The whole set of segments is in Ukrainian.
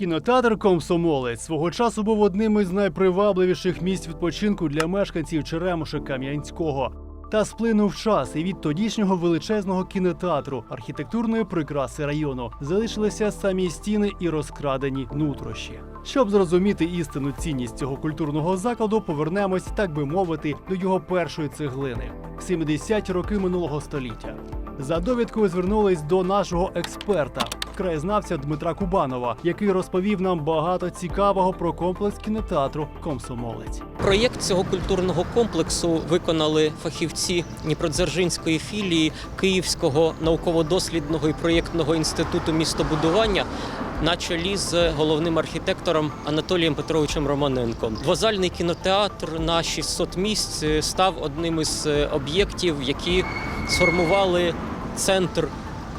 Кінотеатр Комсомолець свого часу був одним із найпривабливіших місць відпочинку для мешканців Черемоша Кам'янського. Та сплинув час, і від тодішнього величезного кінотеатру, архітектурної прикраси району, залишилися самі стіни і розкрадені нутрощі. Щоб зрозуміти істинну цінність цього культурного закладу, повернемось, так би мовити, до його першої цеглини 70-ті роки минулого століття. За довідкою звернулись до нашого експерта, краєзнавця Дмитра Кубанова, який розповів нам багато цікавого про комплекс кінотеатру Комсомолець. Проєкт цього культурного комплексу виконали фахівці Дніпродзержинської філії Київського науково-дослідного і проєктного інституту містобудування на чолі з головним архітектором Анатолієм Петровичем Романенком. Двозальний кінотеатр на 600 місць став одним із е, об'єктів, які сформували центр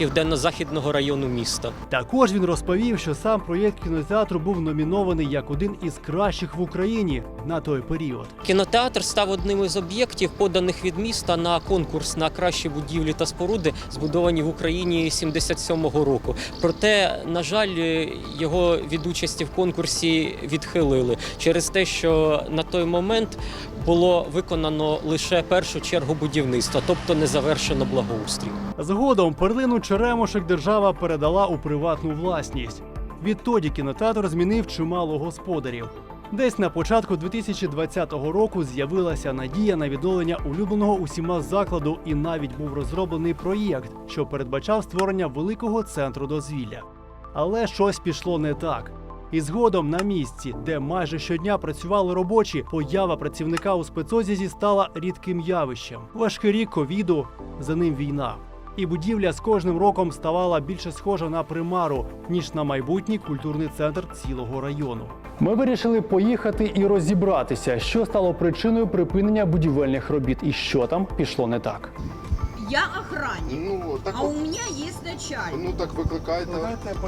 південно-західного району міста. Також він розповів, що сам проєкт кінотеатру був номінований як один із кращих в Україні на той період. Кінотеатр став одним із об'єктів, поданих від міста на конкурс на кращі будівлі та споруди, збудовані в Україні 77-го року. Проте, на жаль, його від участі в конкурсі відхилили через те, що на той момент було виконано лише першу чергу будівництва, тобто не завершено благоустрій. Згодом перлину Черемошек держава передала у приватну власність. Відтоді кінотеатр змінив чимало господарів. Десь на початку 2020 року з'явилася надія на відновлення улюбленого усіма закладу, і навіть був розроблений проєкт, що передбачав створення великого центру дозвілля. Але щось пішло не так. І згодом на місці, де майже щодня працювали робочі, поява працівника у спецодязі стала рідким явищем. Важкий рік ковіду, за ним війна. І будівля з кожним роком ставала більше схожа на примару, ніж на майбутній культурний центр цілого району. Ми вирішили поїхати і розібратися, що стало причиною припинення будівельних робіт і що там пішло не так. Я охранник, Ну, так, а у меня есть начальник. ну так викликайте.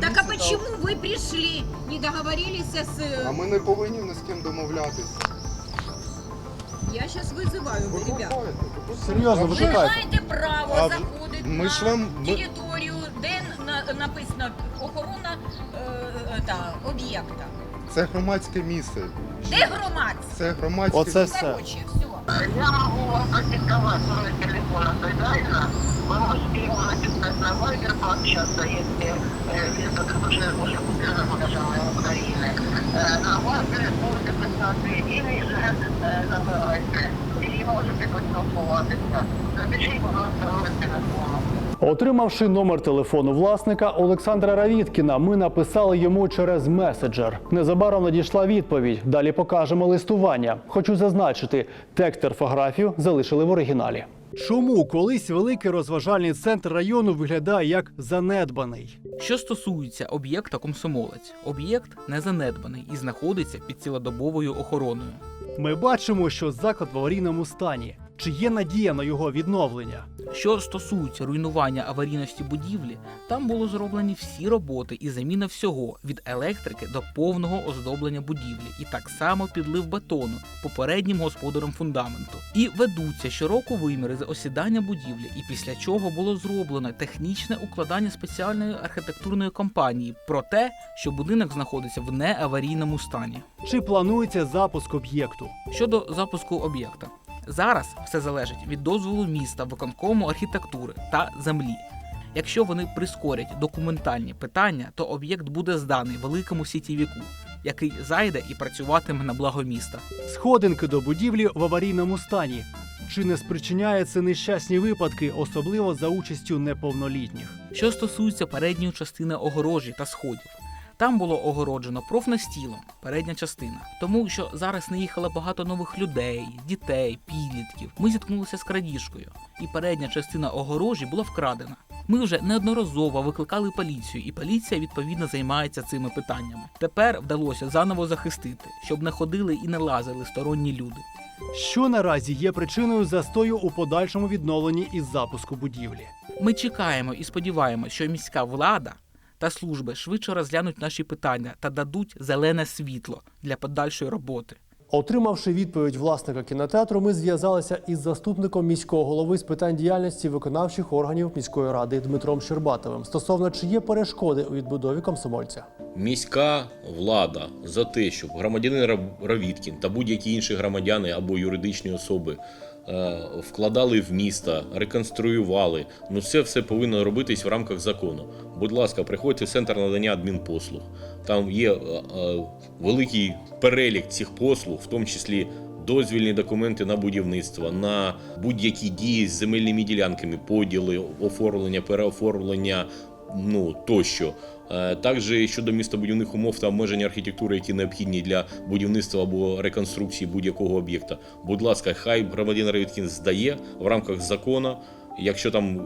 Так а почему вы пришли? Не договорились с... А ми не повинні ні з ким домовлятися. Я сейчас вызываю Ви ребят. викликайте, ви Серйозно, викликайте. Ви викликайте. маєте право А заходити ми на ж вам- ми- територію, де на- написано охорона е, та, об'єкта. Це громадське місце. Де громадське? Це громадське Оце все. Короче, все. Я могу вам продиктовать номер телефона Гайдайна. Вы можете ему написать на Вайбер, пообщаться, если э, это уже, уже куплено магазинами Украины. Э, на Вайбер можете писати или же э, набирайте. І можете поспілкуватися. Запишіть, будь ласка, номер телефону. Отримавши номер телефону власника Олександра Равіткіна, ми написали йому через меседжер. Незабаром надійшла відповідь. Далі покажемо листування. Хочу зазначити, текст орфографію залишили в оригіналі. Чому колись великий розважальний центр району виглядає як занедбаний? Що стосується об'єкта комсомолець, об'єкт не занедбаний і знаходиться під цілодобовою охороною. Ми бачимо, що заклад в аварійному стані. Чи є надія на його відновлення? Що стосується руйнування аварійності будівлі, там було зроблені всі роботи і заміна всього від електрики до повного оздоблення будівлі, і так само підлив бетону попереднім господарем фундаменту. І ведуться щороку виміри за осідання будівлі, і після чого було зроблено технічне укладання спеціальної архітектурної компанії про те, що будинок знаходиться в неаварійному стані. Чи планується запуск об'єкту? Щодо запуску об'єкта, зараз все залежить від дозволу міста, виконкому архітектури та землі. Якщо вони прискорять документальні питання, то об'єкт буде зданий великому сітівіку, який зайде і працюватиме на благо міста. Сходинки до будівлі в аварійному стані. Чи не спричиняє це нещасні випадки, особливо за участю неповнолітніх? Що стосується передньої частини огорожі та сходів, там було огороджено профнастілом передня частина, тому що зараз не їхало багато нових людей, дітей, підлітків. Ми зіткнулися з крадіжкою, і передня частина огорожі була вкрадена. Ми вже неодноразово викликали поліцію, і поліція відповідно займається цими питаннями. Тепер вдалося заново захистити, щоб не ходили і не лазили сторонні люди. Що наразі є причиною застою у подальшому відновленні і запуску будівлі? Ми чекаємо і сподіваємося, що міська влада та служби швидше розглянуть наші питання та дадуть зелене світло для подальшої роботи. Отримавши відповідь власника кінотеатру, ми зв'язалися із заступником міського голови з питань діяльності виконавчих органів міської ради Дмитром Щербатовим стосовно чи є перешкоди у відбудові комсомольця. Міська влада за те, щоб громадянин Рав- Равіткін та будь-які інші громадяни або юридичні особи вкладали в місто, реконструювали. Ну це все повинно робитись в рамках закону. Будь ласка, приходьте в центр надання адмінпослуг. Там є е, е, великий перелік цих послуг, в тому числі дозвільні документи на будівництво, на будь-які дії з земельними ділянками, поділи, оформлення, переоформлення, ну тощо. Е, Також щодо містобудівних умов та обмежень архітектури, які необхідні для будівництва або реконструкції будь-якого об'єкта. Будь ласка, хай громадянин Равіткін здає в рамках закону. Якщо там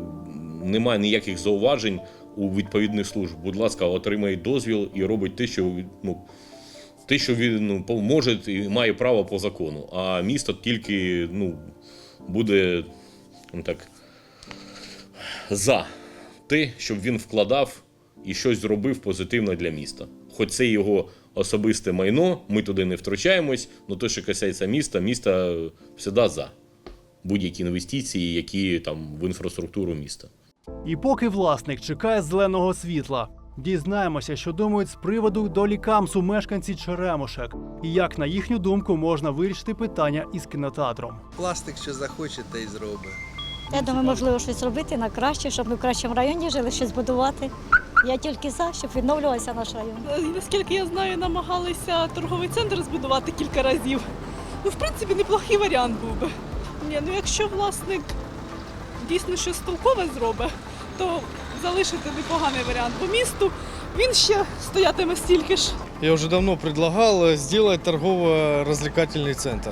немає ніяких зауважень у відповідних служб, будь ласка, отримає дозвіл і робить те, що ну, те, що він ну, може і має право по закону. А місто тільки ну, буде ну, так, за те, щоб він вкладав і щось зробив позитивно для міста. Хоч це його особисте майно, ми туди не втручаємось, але те, що касається міста, місто завжди за будь-які інвестиції, які там в інфраструктуру міста. І поки власник чекає зеленого світла, дізнаємося, що думають з приводу долі камсу мешканці Черемошек, і як на їхню думку можна вирішити питання із кінотеатром. Власник що захоче, те й зробить. Я думаю, можливо, щось робити на краще, щоб ми в кращому районі жили, щось будувати. Я тільки за, щоб відновлювався наш район. Е, Наскільки я знаю, намагалися торговий центр збудувати кілька разів. Ну, в принципі, неплохий варіант був би. Ні, ну якщо власник дійсно щось толкове зробить, то залишити непоганий варіант. По місту він ще стоятиме стільки ж. Я уже давно предлагал э, сделать торгово-развлекательный центр.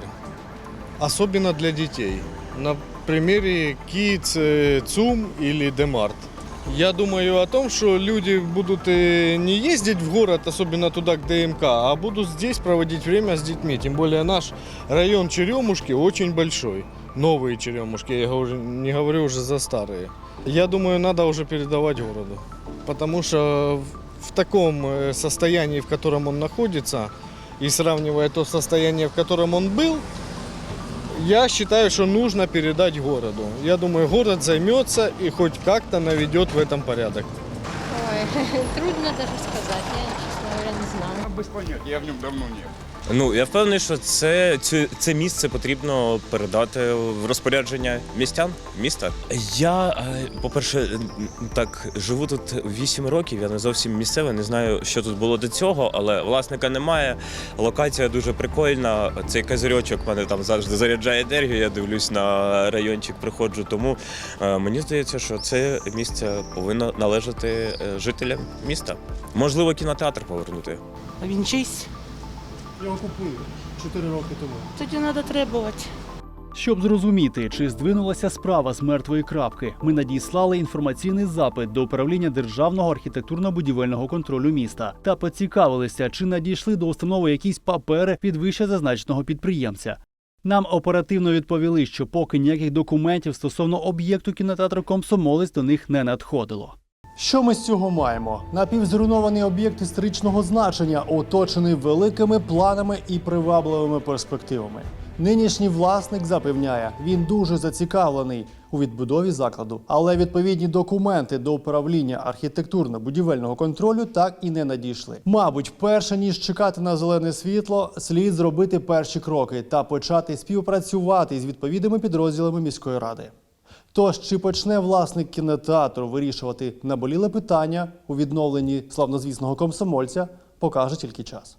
Особенно для детей. На примере Kids, э, ЦУМ или Демарт. Я думаю о том, что люди будут э, не ездить в город, особенно туда, к ДМК, а будут здесь проводить время с детьми. Тем более наш район Черемушки очень большой. Новые Черемушки, я говорю- не говорю уже за старые. Я думаю, надо уже передавать городу. Потому что в- в таком э, состоянии, в котором он находится, и сравнивая то состояние, в котором он был, я считаю, что нужно передать городу. Я думаю, город займется и хоть как-то наведет в этом порядок. Ой, трудно даже сказать, я, честно говоря, не знаю. Без поняття, я в нем давно не. Ну я впевнений, що це, це, це місце потрібно передати в розпорядження містян міста. Я, е, по-перше, так живу тут 8 років. Я не зовсім місцевий, не знаю, що тут було до цього, але власника немає. Локація дуже прикольна. Цей козирьочок мене там завжди заряджає енергію. Я дивлюсь на райончик, приходжу. Тому е, мені здається, що це місце повинно належати е, жителям міста. Можливо, кінотеатр повернути. А він чийсь? Його купили 4 роки тому. Тоді треба требувати. Щоб зрозуміти, чи здвинулася справа з мертвої крапки, ми надіслали інформаційний запит до управління державного архітектурно-будівельного контролю міста та поцікавилися, чи надійшли до установи якісь папери від вище зазначеного підприємця. Нам оперативно відповіли, що поки ніяких документів стосовно об'єкту кінотеатру Комсомолець до них не надходило. Що ми з цього маємо? Напівзруйнований об'єкт історичного значення, оточений великими планами і привабливими перспективами. Нинішній власник запевняє, він дуже зацікавлений у відбудові закладу, але відповідні документи до управління архітектурно-будівельного контролю так і не надійшли. Мабуть, перше ніж чекати на зелене світло, слід зробити перші кроки та почати співпрацювати з відповідними підрозділами міської ради. Тож, чи почне власник кінотеатру вирішувати наболіле питання у відновленні славнозвісного комсомольця, покаже тільки час.